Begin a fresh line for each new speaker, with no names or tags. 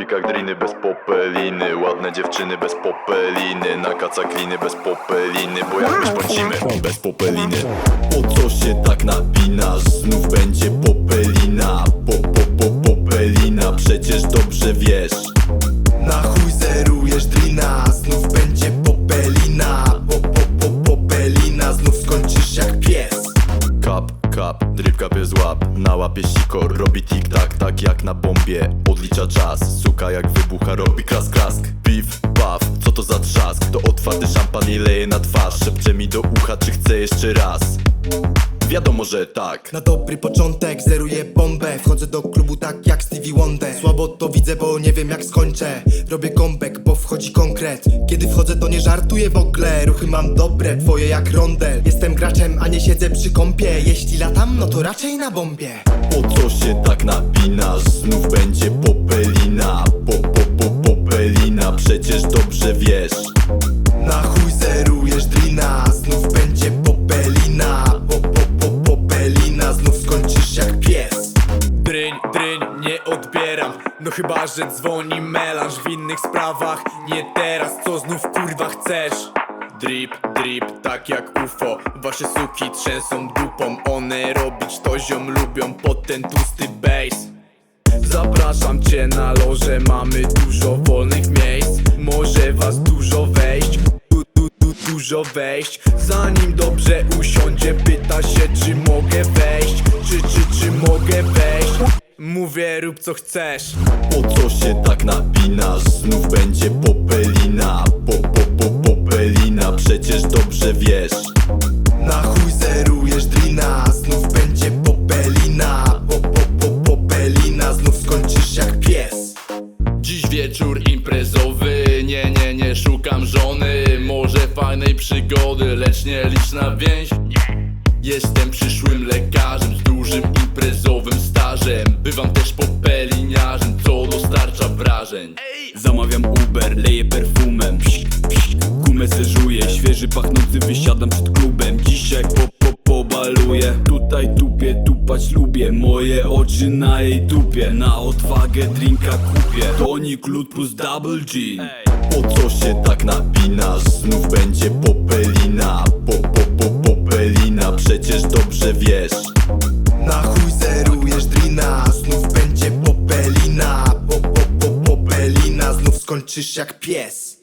tropikach driny bez popeliny. Ładne dziewczyny bez popeliny. Na kacakliny bez popeliny Bo jak my szpącimy bez popeliny. Po co się tak napinasz? Znów będzie popelina. Po, po, po, popelina. Przecież dobrze wiesz.
Na chuj zerujesz drina
kap, drip kap jest łap Na łapie sikor, robi tik tak, tak jak na bombie. Odlicza czas, suka jak wybucha, robi klask, klask Piw, paw, co to za trzask? To otwarty szampan i leje na twarz. Szepcze mi do ucha, czy chce jeszcze raz Wiadomo, że tak.
Na dobry początek zeruję bombę. Wchodzę do klubu tak jak Stevie Wonder. Słabo to widzę, bo nie wiem jak skończę. Robię comeback, bo wchodzi konkret. Kiedy wchodzę to nie żartuję w ogóle. Ruchy mam dobre, twoje jak rondel. Jestem graczem, a nie siedzę przy kąpie Jeśli latam, no to raczej na bombie.
Po co się tak napinasz? Znów będzie popelina. Po, po, po, popelina. Przecież dobrze wiesz.
Na chuj
chyba, że dzwoni melanż w innych sprawach. Nie teraz, co znów kurwa chcesz? Drip, drip, tak jak UFO. Wasze suki trzęsą dupą. One robić to ziom lubią pod ten tłusty bass Zapraszam cię na loże, mamy dużo wolnych miejsc. Może was dużo wejść. Du, du, du, dużo wejść. Zanim dobrze usiądzie pyta się czy rób co chcesz.
Po co się tak napinasz? Znów będzie popelina. Po, po, po, popelina. Przecież dobrze wiesz.
Na chuj zerujesz drina. Znów będzie popelina. Po, po, po, popelina. Znów skończysz jak pies.
Dziś wieczór imprezowy, nie, nie, nie szukam żony. Może fajnej przygody, lecz nie liczna więź Jestem przyszłym lekarzem z dużym imprezowym stażem. Bywam też popeliniarzem, co dostarcza wrażeń. Zamawiam Uber, leję perfumem. Gumę seżuję, świeży pachnący wysiadam przed klubem. Dzisiaj po, po, pobaluję. Tutaj tupię, tupać lubię. Moje oczy na jej dupie. Na odwagę drinka kupię. Tonik lód plus double G
Po co się tak napinasz? Znów będzie popelina dobrze wiesz.
Na chuj zerujesz drina Znów będzie popelina. Po, po, po, popelina Znów skończysz jak pies